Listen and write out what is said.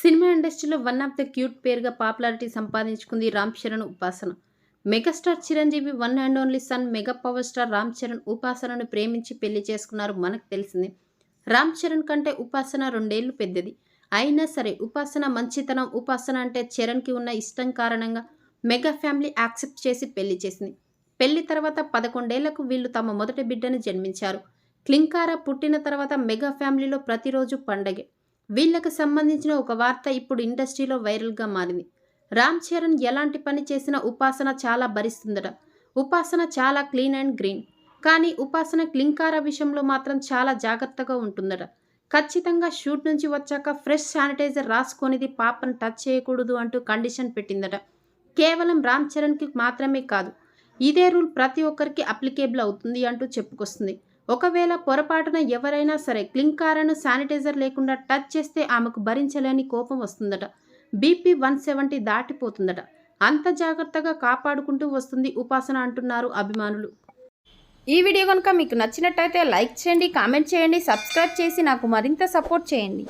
Cinema ఇండస్ట్రీలో one of the cute పేరుగా popularity సంపాదించుకుంది Ram Charan Upasana. Megastar Chiranjeevi one and only son mega power star Ram Charan ఉపాసనను ప్రేమించి పెళ్ళి చేసుకున్నారు మనకు తెలిసింది. రామ్ చరణ్ కంటే ఉపాసన రెండేళ్ళు పెద్దది. అయినా సరే ఉపాసన మంచితనం ఉపాసన అంటే చరణ్కి ఉన్న ఇష్టం కారణంగా మెగా ఫ్యామిలీ యాక్సెప్ట్ చేసి పెళ్ళి చేసింది. పెళ్ళి తర్వాత పదకొండేళ్ళకు వీళ్ళు తమ మొదటి బిడ్డను జన్మించారు. క్లింకారా పుట్టిన తర్వాత మెగా ఫ్యామిలీలో ప్రతిరోజు పండగే. వీళ్ళకు సంబంధించిన ఒక వార్త ఇప్పుడు ఇండస్ట్రీలో వైరల్గా మారింది. రామ్ చరణ్ ఎలాంటి పని చేసినా ఉపాసన చాలా భరిస్తుందట. ఉపాసన చాలా క్లీన్ అండ్ గ్రీన్. కానీ ఉపాసన క్లింకార విషయంలో మాత్రం చాలా జాగ్రత్తగా ఉంటుందట. ఖచ్చితంగా షూట్ నుంచి వచ్చాక ఫ్రెష్ శానిటైజర్ రాసుకొనిది పాపను టచ్ చేయకూడదు అంటూ కండిషన్ పెట్టిందట. కేవలం రామ్ చరణ్కి మాత్రమే కాదు ఇదే రూల్ ప్రతి ఒక్కరికి అప్లికేబుల్ అవుతుంది అంటూ చెప్పుకొస్తుంది. ఒకవేళ పొరపాటున ఎవరైనా సరే క్లింకారను శానిటైజర్ లేకుండా టచ్ చేస్తే ఆమెకు భరించలేని కోపం వస్తుందట. బీపీ వన్ సెవెంటీ దాటిపోతుందట. అంత జాగ్రత్తగా కాపాడుకుంటూ వస్తుంది ఉపాసన అంటున్నారు అభిమానులు. ఈ వీడియో కనుక మీకు నచ్చినట్టయితే లైక్ చేయండి కామెంట్ చేయండి సబ్స్క్రైబ్ చేసి నాకు మరింత సపోర్ట్ చేయండి.